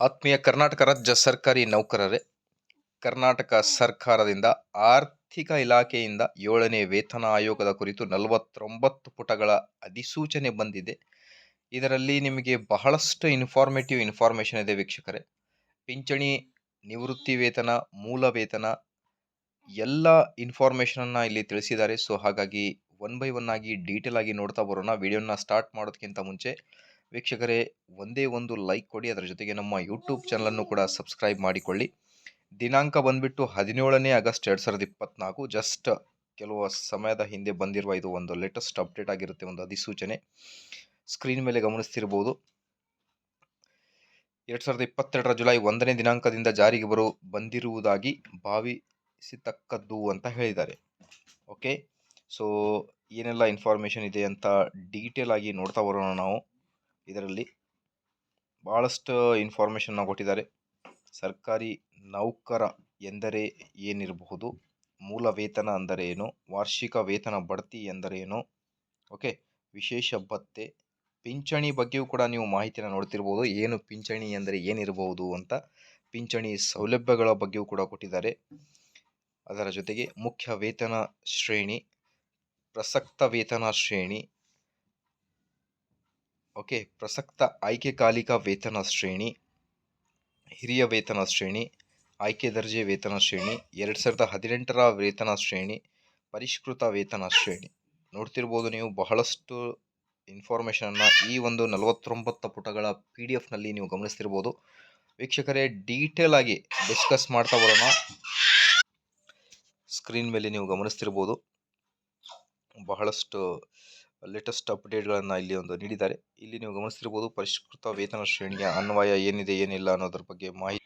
ಆತ್ಮೀಯ ಕರ್ನಾಟಕ ರಾಜ್ಯ ಸರ್ಕಾರಿ ನೌಕರರೇ, ಕರ್ನಾಟಕ ಸರ್ಕಾರದಿಂದ ಆರ್ಥಿಕ ಇಲಾಖೆಯಿಂದ ಏಳನೇ ವೇತನ ಆಯೋಗದ ಕುರಿತು ನಲವತ್ತೊಂಬತ್ತು ಪುಟಗಳ ಅಧಿಸೂಚನೆ ಬಂದಿದೆ. ಇದರಲ್ಲಿ ನಿಮಗೆ ಬಹಳಷ್ಟು ಇನ್ಫಾರ್ಮೇಟಿವ್ ಇನ್ಫಾರ್ಮೇಷನ್ ಇದೆ ವೀಕ್ಷಕರೇ. ಪಿಂಚಣಿ, ನಿವೃತ್ತಿ ವೇತನ, ಮೂಲ ವೇತನ, ಎಲ್ಲ ಇನ್ಫಾರ್ಮೇಷನನ್ನು ಇಲ್ಲಿ ತಿಳಿಸಿದ್ದಾರೆ. ಸೊ ಹಾಗಾಗಿ ಒನ್ ಬೈ ಒನ್ ಆಗಿ ಡೀಟೇಲ್ ಆಗಿ ನೋಡ್ತಾ ಬರೋಣ. ವಿಡಿಯೋನ ಸ್ಟಾರ್ಟ್ ಮಾಡೋದಕ್ಕಿಂತ ಮುಂಚೆ ವೀಕ್ಷಕರೇ, ಒಂದೇ ಒಂದು ಲೈಕ್ ಕೊಡಿ, ಅದರ ಜೊತೆಗೆ ನಮ್ಮ ಯೂಟ್ಯೂಬ್ ಚಾನಲನ್ನು ಕೂಡ ಸಬ್ಸ್ಕ್ರೈಬ್ ಮಾಡಿಕೊಳ್ಳಿ. ದಿನಾಂಕ ಬಂದ್ಬಿಟ್ಟು ಹದಿನೇಳನೇ ಆಗಸ್ಟ್ ಎರಡು ಸಾವಿರದ ಇಪ್ಪತ್ನಾಲ್ಕು ಜಸ್ಟ್ ಕೆಲವು ಸಮಯದ ಹಿಂದೆ ಬಂದಿರುವ ಇದು ಒಂದು ಲೇಟೆಸ್ಟ್ ಅಪ್ಡೇಟ್ ಆಗಿರುತ್ತೆ ಒಂದು ಅಧಿಸೂಚನೆ. ಸ್ಕ್ರೀನ್ ಮೇಲೆ ಗಮನಿಸ್ತಿರ್ಬೋದು. ಎರಡು ಸಾವಿರದ ಇಪ್ಪತ್ತೆರಡರ ಜುಲೈ ಒಂದನೇ ದಿನಾಂಕದಿಂದ ಜಾರಿಗೆ ಬರು, ಬಂದಿರುವುದಾಗಿ ಭಾವಿಸತಕ್ಕದ್ದು ಅಂತ ಹೇಳಿದ್ದಾರೆ. ಓಕೆ ಸೊ ಏನೆಲ್ಲ ಇನ್ಫಾರ್ಮೇಷನ್ ಇದೆ ಅಂತ ಡೀಟೇಲ್ ಆಗಿ ನೋಡ್ತಾ ಬರೋಣ ನಾವು. ಇದರಲ್ಲಿ ಭಾಳಷ್ಟು ಇನ್ಫಾರ್ಮೇಷನ್ನ ಕೊಟ್ಟಿದ್ದಾರೆ. ಸರ್ಕಾರಿ ನೌಕರ ಎಂದರೆ ಏನಿರಬಹುದು? ಮೂಲ ವೇತನ ಅಂದರೆ ಏನು? ವಾರ್ಷಿಕ ವೇತನ ಬಡ್ತಿ ಎಂದರೇನು ಓಕೆ, ವಿಶೇಷ ಭತ್ತೆ. ಪಿಂಚಣಿ ಬಗ್ಗೆಯೂ ಕೂಡ ನೀವು ಮಾಹಿತಿನ ನೋಡ್ತಿರ್ಬೋದು. ಏನು ಪಿಂಚಣಿ ಎಂದರೆ ಏನಿರಬಹುದು ಅಂತ ಪಿಂಚಣಿ ಸೌಲಭ್ಯಗಳ ಬಗ್ಗೆಯೂ ಕೂಡ ಕೊಟ್ಟಿದ್ದಾರೆ. ಅದರ ಜೊತೆಗೆ ಮುಖ್ಯ ವೇತನ ಶ್ರೇಣಿ, ಪ್ರಸಕ್ತ ವೇತನ ಶ್ರೇಣಿ ಓಕೆ, ಪ್ರಸಕ್ತ ಆಯ್ಕೆಕಾಲಿಕ ವೇತನ ಶ್ರೇಣಿ, ಹಿರಿಯ ವೇತನ ಶ್ರೇಣಿ, ಆಯ್ಕೆ ದರ್ಜೆ ವೇತನ ಶ್ರೇಣಿ, ಎರಡು ಸಾವಿರದ ಹದಿನೆಂಟರ ವೇತನ ಶ್ರೇಣಿ, ಪರಿಷ್ಕೃತ ವೇತನ ಶ್ರೇಣಿ. ನೋಡ್ತಿರ್ಬೋದು ನೀವು ಬಹಳಷ್ಟು ಇನ್ಫಾರ್ಮೇಷನನ್ನು ಈ ಒಂದು ನಲವತ್ತೊಂಬತ್ತು ಪುಟಗಳ ಪಿ ಡಿ ಎಫ್ನಲ್ಲಿ ನೀವು ಗಮನಿಸ್ತಿರ್ಬೋದು. ವೀಕ್ಷಕರೇ, ಡೀಟೇಲ್ ಆಗಿ ಡಿಸ್ಕಸ್ ಮಾಡ್ತಾ ಬರೋಣ. ಸ್ಕ್ರೀನ್ ಮೇಲೆ ನೀವು ಗಮನಿಸ್ತಿರ್ಬೋದು. ಬಹಳಷ್ಟು ಲೇಟೆಸ್ಟ್ ಅಪ್ಡೇಟ್ಗಳನ್ನು ಇಲ್ಲಿ ಒಂದು ನೀಡಿದ್ದಾರೆ. ಇಲ್ಲಿ ನೀವು ಗಮನಿಸಿರ್ಬೋದು ಪರಿಷ್ಕೃತ ವೇತನ ಶ್ರೇಣಿಯ ಅನ್ವಯ ಏನಿದೆ, ಏನಿಲ್ಲ ಅನ್ನೋದ್ರ ಬಗ್ಗೆ ಮಾಹಿತಿ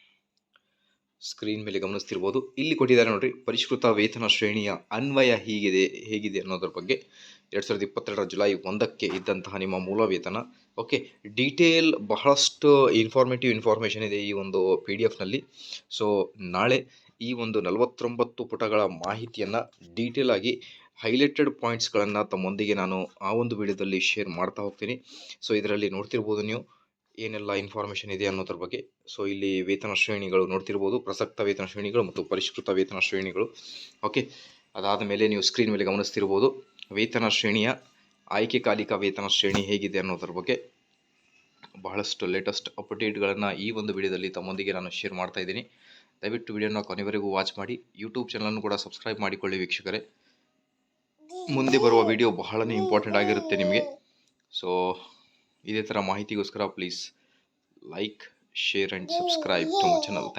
ಸ್ಕ್ರೀನ್ ಮೇಲೆ ಗಮನಿಸ್ತಿರ್ಬೋದು. ಇಲ್ಲಿ ಕೊಟ್ಟಿದ್ದಾರೆ ನೋಡ್ರಿ, ಪರಿಷ್ಕೃತ ವೇತನ ಶ್ರೇಣಿಯ ಅನ್ವಯ ಹೀಗಿದೆ, ಹೇಗಿದೆ ಅನ್ನೋದ್ರ ಬಗ್ಗೆ. ಎರಡು ಸಾವಿರದ ಇಪ್ಪತ್ತೆರಡರ ಜುಲೈ ಒಂದಕ್ಕೆ ಇದ್ದಂತಹ ನಿಮ್ಮ ಮೂಲ ವೇತನ. ಓಕೆ ಡೀಟೇಲ್ ಬಹಳಷ್ಟು ಇನ್ಫಾರ್ಮೇಟಿವ್ ಇನ್ಫಾರ್ಮೇಷನ್ ಇದೆ ಈ ಒಂದು ಪಿ ಡಿ ಎಫ್ನಲ್ಲಿ ಸೊ ನಾಳೆ ಈ ಒಂದು ನಲವತ್ತೊಂಬತ್ತು ಪುಟಗಳ ಮಾಹಿತಿಯನ್ನು ಡೀಟೇಲ್ ಆಗಿ ಹೈಲೈಟೆಡ್ ಪಾಯಿಂಟ್ಸ್ಗಳನ್ನು ತಮ್ಮೊಂದಿಗೆ ನಾನು ಆ ಒಂದು ವಿಡಿಯೋದಲ್ಲಿ ಶೇರ್ ಮಾಡ್ತಾ ಹೋಗ್ತೀನಿ. ಸೊ, ಇದರಲ್ಲಿ ನೋಡ್ತಿರ್ಬೋದು ನೀವು ಏನೆಲ್ಲ ಇನ್ಫಾರ್ಮೇಷನ್ ಇದೆ ಅನ್ನೋದ್ರ ಬಗ್ಗೆ. ಸೊ, ಇಲ್ಲಿ ವೇತನ ಶ್ರೇಣಿಗಳು ನೋಡ್ತಿರ್ಬೋದು, ಪ್ರಸಕ್ತ ವೇತನ ಶ್ರೇಣಿಗಳು ಮತ್ತು ಪರಿಷ್ಕೃತ ವೇತನ ಶ್ರೇಣಿಗಳು. ಓಕೆ, ಅದಾದ ಮೇಲೆ ನೀವು ಸ್ಕ್ರೀನ್ ಮೇಲೆ ಗಮನಿಸ್ತಿರ್ಬೋದು, ವೇತನ ಶ್ರೇಣಿಯ ಆಯ್ಕೆ ಕಾಲಿಕ ವೇತನ ಶ್ರೇಣಿ ಹೇಗಿದೆ ಅನ್ನೋದ್ರ ಬಗ್ಗೆ. ಬಹಳಷ್ಟು ಲೇಟೆಸ್ಟ್ ಅಪ್ಡೇಟ್ಗಳನ್ನು ಈ ಒಂದು ವಿಡಿಯೋದಲ್ಲಿ ತಮ್ಮೊಂದಿಗೆ ನಾನು ಶೇರ್ ಮಾಡ್ತಾ ಇದ್ದೀನಿ. ದಯವಿಟ್ಟು ವಿಡಿಯೋನ ಕೊನೆವರೆಗೂ ವಾಚ್ ಮಾಡಿ. ಯೂಟ್ಯೂಬ್ ಚಾನಲನ್ನು ಕೂಡ ಸಬ್ಸ್ಕ್ರೈಬ್ ಮಾಡಿಕೊಳ್ಳಿ ವೀಕ್ಷಕರೇ. ಮುಂದೆ ಬರುವ ವಿಡಿಯೋ ಬಹಳನೇ ಇಂಪಾರ್ಟೆಂಟ್ ಆಗಿರುತ್ತೆ ನಿಮಗೆ. ಸೊ ಇದೇ ಥರ ಮಾಹಿತಿಗೋಸ್ಕರ please like share and subscribe to my channel